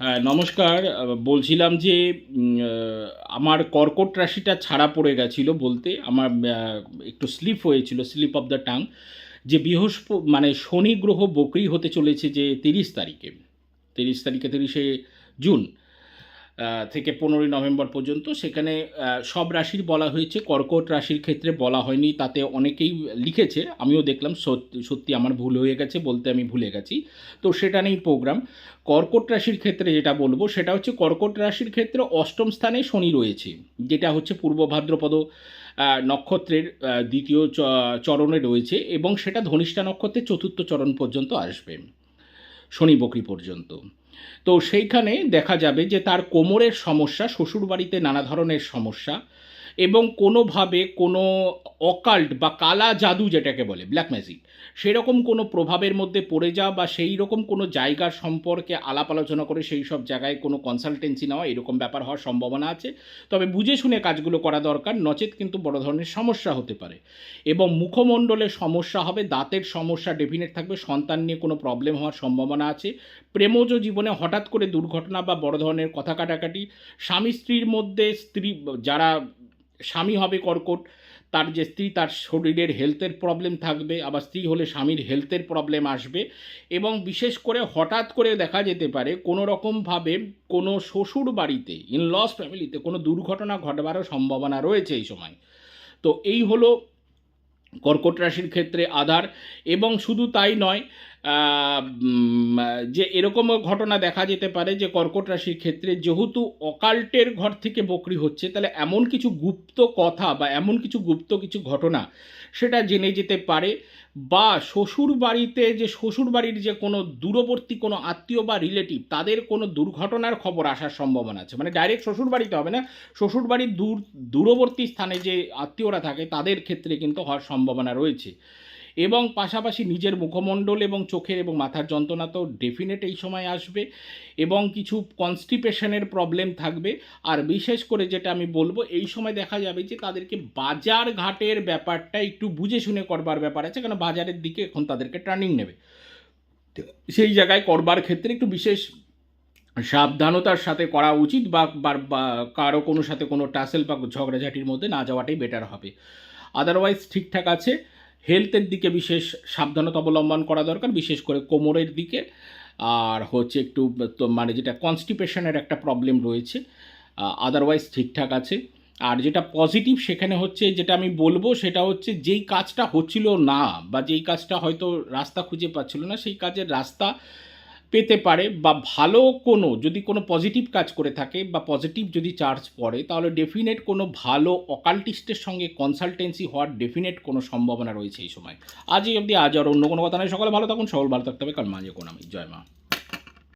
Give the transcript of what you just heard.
হ্যাঁ নমস্কার। বলছিলাম যে আমার কর্কট রাশিটা ছাড়া পড়ে গেছিল বলতে, আমার একটু স্লিপ হয়েছিল, স্লিপ অফ দ্য টাং, যে বৃহস্প মানে শনি গ্রহ বকরি হতে চলেছে যে তিরিশ তারিখে তিরিশ তারিখে তিরিশে জুন। থেকে পনেরোই নভেম্বর পর্যন্ত। সেখানে সব রাশির বলা হয়েছে। কর্কট রাশির ক্ষেত্রে বলা হয়নি, তাতে অনেকেই লিখেছে। আমিও দেখলাম সত্যি আমার ভুল হয়ে গেছে, বলতে আমি ভুলে গেছি। তো সেটা নেই প্রোগ্রাম। কর্কট রাশির ক্ষেত্রে যেটা বলব, সেটা হচ্ছে কর্কট রাশির ক্ষেত্রে অষ্টম স্থানে শনি রয়েছে, যেটা হচ্ছে পূর্ব ভাদ্রপদ নক্ষত্রের দ্বিতীয় চরণে রয়েছে এবং সেটা ধনিষ্ঠা নক্ষত্রের চতুর্থ চরণ পর্যন্ত আসবে। শনি বকরি পর্যন্ত। তো সেইখানে দেখা যাবে যে তার কোমরের সমস্যা, শ্বশুরবাড়িতে নানা ধরনের সমস্যা এবং কোনোভাবে কোনো অকাল্ট বা কালা জাদু যেটাকে বলে ব্ল্যাক ম্যাজিক সেরকম কোনো প্রভাবের মধ্যে পড়ে যাওয়া বা সেই রকম কোনো জায়গার সম্পর্কে আলাপ আলোচনা করে সেই সব জায়গায় কোনো কনসালটেন্সি নেওয়া এরকম ব্যাপার হওয়ার সম্ভাবনা আছে। তবে বুঝে শুনে কাজগুলো করা দরকার, নচেত কিন্তু বড় ধরনের সমস্যা হতে পারে। এবং মুখমণ্ডলের সমস্যা হবে, দাঁতের সমস্যা ডেফিনেট থাকবে, সন্তান নিয়ে কোনো প্রবলেম হওয়ার সম্ভাবনা আছে। প্রেমজ জীবনে হঠাৎ করে দুর্ঘটনা বা বড় ধরনের কথা কাটাকাটি, স্বামী স্ত্রীর মধ্যে স্ত্রী, যারা স্বামী হবে কর্কট, তার যে স্ত্রী, তার শরীরের হেলথের প্রবলেম থাকবে, আবার স্ত্রী হলে স্বামীর হেলথের প্রবলেম আসবে এবং বিশেষ করে হঠাৎ করে দেখা যেতে পারে কোনো রকমভাবে কোনো শ্বশুর বাড়িতে ইন লস ফ্যামিলিতে কোনো দুর্ঘটনা ঘটবারও সম্ভাবনা রয়েছে এই সময়। তো এই হলো কর্কট রাশির ক্ষেত্রে আধার এবং শুধু তাই নয় যে এরকমও ঘটনা দেখা যেতে পারে যে কর্কট রাশির ক্ষেত্রে যেহেতু অকাল্টের ঘর থেকে বকরি হচ্ছে, তাহলে এমন কিছু গুপ্ত কথা বা এমন কিছু গুপ্ত কিছু ঘটনা সেটা জেনে যেতে পারে বা শ্বশুর বাড়িতে যে শ্বশুর বাড়ির যে কোনো দূরবর্তী কোনো আত্মীয় বা রিলেটিভ তাদের কোনো দুর্ঘটনার খবর আসার সম্ভাবনা আছে। মানে ডাইরেক্ট শ্বশুর বাড়িতে হবে না শ্বশুর বাড়ির দূর, দূরবর্তী স্থানে যে আত্মীয়রা থাকে তাদের ক্ষেত্রে কিন্তু হওয়ার সম্ভাবনা রয়েছে। এবং পাশাপাশি নিজের মুখমণ্ডল এবং চোখের এবং মাথার যন্ত্রণা তো ডেফিনেট এই সময় আসবে এবং কিছু কনস্টিপেশনের প্রবলেম থাকবে। আর বিশেষ করে যেটা আমি বলব, এই সময় দেখা যাবে যে তাদেরকে বাজার ঘাটের ব্যাপারটা একটু বুঝে শুনে করবার ব্যাপার আছে কারণ বাজারের দিকে এখন তাদেরকে টার্নিং নেবে। সেই জায়গায় করবার ক্ষেত্রে একটু বিশেষ সাবধানতার সাথে করা উচিত বা কারও কোনো সাথে কোনো টাসেল বা ঝগড়াঝাটির মধ্যে না যাওয়াটাই বেটার হবে। আদারওয়াইজ ঠিকঠাক আছে। হেলথের দিকে বিশেষ সাবধানতা অবলম্বন করা দরকার, বিশেষ করে কোমরের দিকে। আর হচ্ছে একটু মানে যেটা কনস্টিপেশনের একটা প্রবলেম রয়েছে আদারওয়াইজ ঠিকঠাক আছে। আর যেটা পজিটিভ সেখানে হচ্ছে, যেটা আমি বলব সেটা হচ্ছে যেই কাজটা হচ্ছিল না বা যেই কাজটা হয়তো রাস্তা খুঁজে পাচ্ছিল না, সেই কাজের রাস্তা পেতে পারে বা ভালো কোনো, যদি কোনো পজিটিভ কাজ করে থাকে বা পজিটিভ যদি চার্জ পড়ে, তাহলে ডেফিনেট কোনো ভালো অকাল্টিস্টের সঙ্গে কনসালটেন্সি হওয়ার ডেফিনেট কোনো সম্ভাবনা রয়েছে এই সময়। আজই অবধি, আজ আর অন্য কোনো কথা নয় সকালে ভালো থাকুন, সকল ভালো থাকতে হবে। কারণ মাঝে কোন, আমি জয় মা।